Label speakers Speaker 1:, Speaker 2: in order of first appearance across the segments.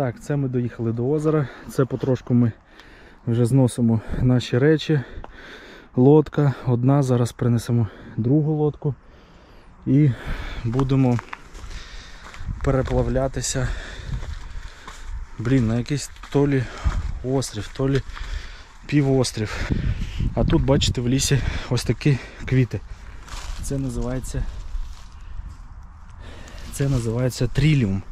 Speaker 1: Так, це ми доїхали до озера. Це потрошку ми вже зносимо наші речі. Лодка одна, зараз принесемо другу лодку і будемо переплавлятися. Блін, на якийсь то лі острів, то лі півострів. А тут, бачите, в лісі ось такі квіти. Це називається. Це називається тріліум.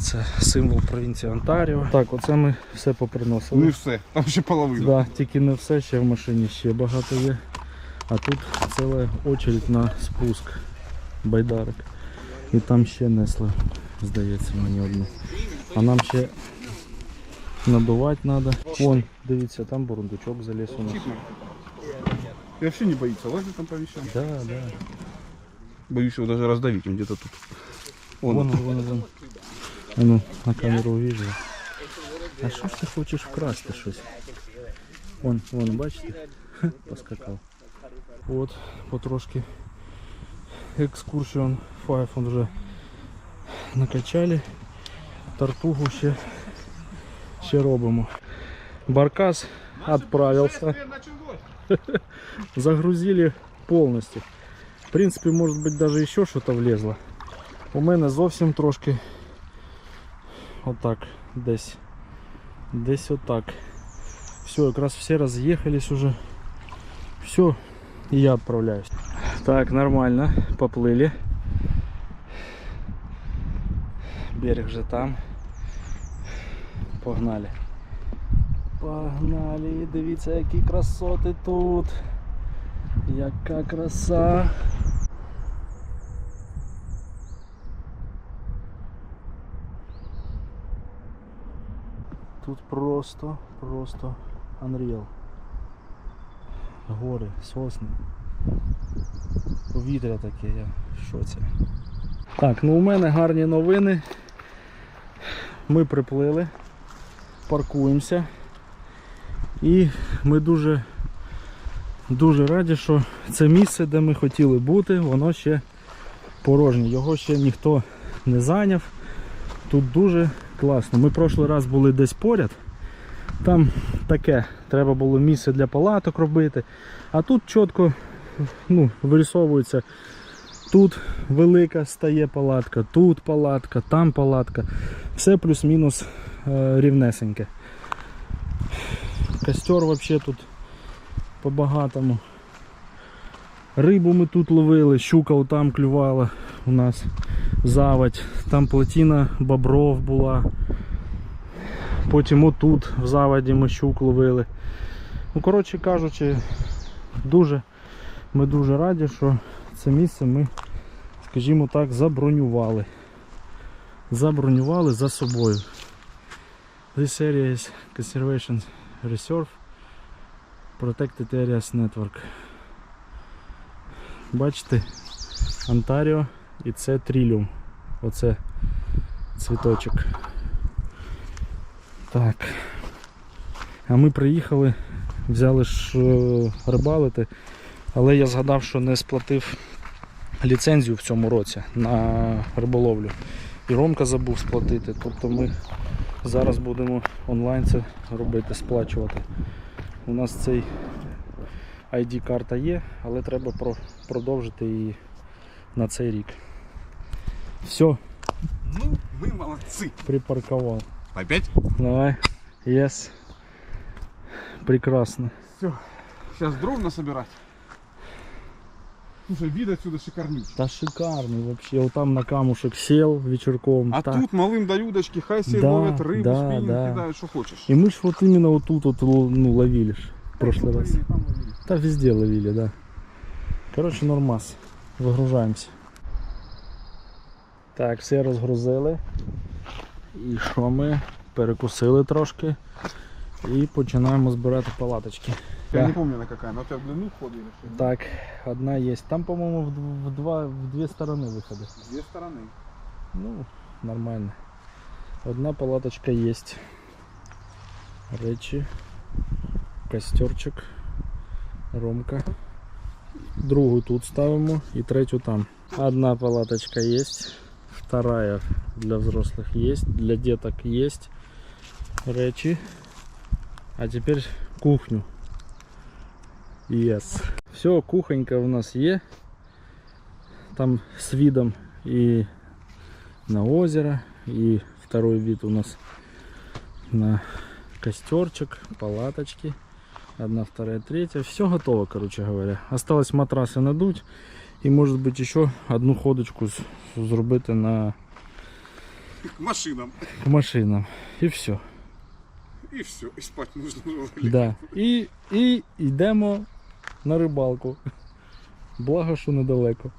Speaker 1: Це символ провінції Онтаріо. Так, оце ми все поприносили.
Speaker 2: І все, там ще половина.
Speaker 1: Да, тільки не все, ще в машині ще багато є. А тут ціла очередь на спуск байдарок. І там ще несли, здається, мені одну. А нам ще надувати треба. Вон, дивіться, там бурундучок заліз у нас.
Speaker 2: И вообще не боится, лазит там по вещам.
Speaker 1: Да, да.
Speaker 2: Боюсь его даже раздавить, он где-то тут.
Speaker 1: Вон,
Speaker 2: Вон,
Speaker 1: вон, вон. А ну, на камеру увижу. А що ж ти хочеш вкрасти щось? Вон, вон, бачите? Хе, Поскакав. От, потрошки екскурсіон 5 он вже накачали. Тартугу ще, ще робимо. Баркас відправився. Загрузили полностью. В принципе, может быть даже еще что-то влезло. У мене зовсім трошки отак десь. Десь отак. Все, якраз всі роз'їхались уже. Все, і я відправляюсь. Так, нормально, поплили. Берег вже там. Погнали. Погнали, і дивіться, які красоти тут. Яка краса. Тут просто, просто Unreal. Гори, сосни. Повітря таке, я в шоці. Так, ну у мене гарні новини. Ми приплили, паркуємося. І ми дуже, дуже раді, що це місце, де ми хотіли бути, воно ще порожнє. Його ще ніхто не зайняв. Тут дуже класно. Ми прошлий раз були десь поряд. Там таке, треба було місце для палаток робити. А тут чітко ну, вирисовується. Тут велика стає палатка, тут палатка, там палатка. Все плюс-мінус е, рівнесеньке. Костер взагалі тут по-багатому. Рибу ми тут ловили, щука там клювала у нас заводь, там плотина бобров була. Потім отут в заводі ми щук ловили. Ну, коротше кажучи, дуже, ми дуже раді, що це місце ми, скажімо так, забронювали. Забронювали за собою. This area is Conservation Reserve Protected Areas Network. Бачите, Онтаріо і це тріліум. Оце цвіточок. Так. А ми приїхали, взяли ж рибалити, але я згадав, що не сплатив ліцензію в цьому році на риболовлю. І Ромка забув сплатити. Тобто ми зараз будемо онлайн це робити, сплачувати. У нас цей ID-карта є, але треба продовжити її на цей рік. Все,
Speaker 2: Ну, мы молодцы.
Speaker 1: припарковал.
Speaker 2: Опять?
Speaker 1: Давай. Yes. Прекрасно.
Speaker 2: Сейчас дров насобирать. Слушай, вид отсюда шикарнючий.
Speaker 1: Та шикарный вообще. Вот там на камушек сел вечерком.
Speaker 2: А
Speaker 1: Та-
Speaker 2: тут малым дают удочки, хай себе
Speaker 1: Да,
Speaker 2: ловят рыбу,
Speaker 1: да,
Speaker 2: спиннинг
Speaker 1: да.
Speaker 2: кидают, что хочешь.
Speaker 1: И мы ж вот именно вот тут вот ну, ловили в прошлый
Speaker 2: Тут
Speaker 1: раз.
Speaker 2: ловили, там ловили.
Speaker 1: Да везде ловили, да. Короче, нормас. Вигружаємося. Так, все розгрузили. І що ми? Перекусили трошки. І починаємо збирати палаточки.
Speaker 2: Я не какая, но у тебя в длину что?
Speaker 1: Так, одна є. Там, по-моєму, в, в, два, в дві сторони виходи.
Speaker 2: Две стороны.
Speaker 1: Ну, нормально. Одна палаточка є. Речі. Костерчик. Ромка. Другу тут ставимо і третю там. Одна палаточка є. Вторая для взрослых есть, для деток есть речи. А теперь кухню. Yes. Все, кухонька у нас є. Там с видом и на озеро, и второй вид у нас на костерчик, палаточки. Одна, вторая, третья. Все готово, короче говоря. Осталось матрасы надуть. І може бути ще одну ходочку зробити на
Speaker 2: К машинам.
Speaker 1: машинам. І все.
Speaker 2: І все, і спати можна
Speaker 1: Да. І, і йдемо на рибалку. Благо, що недалеко.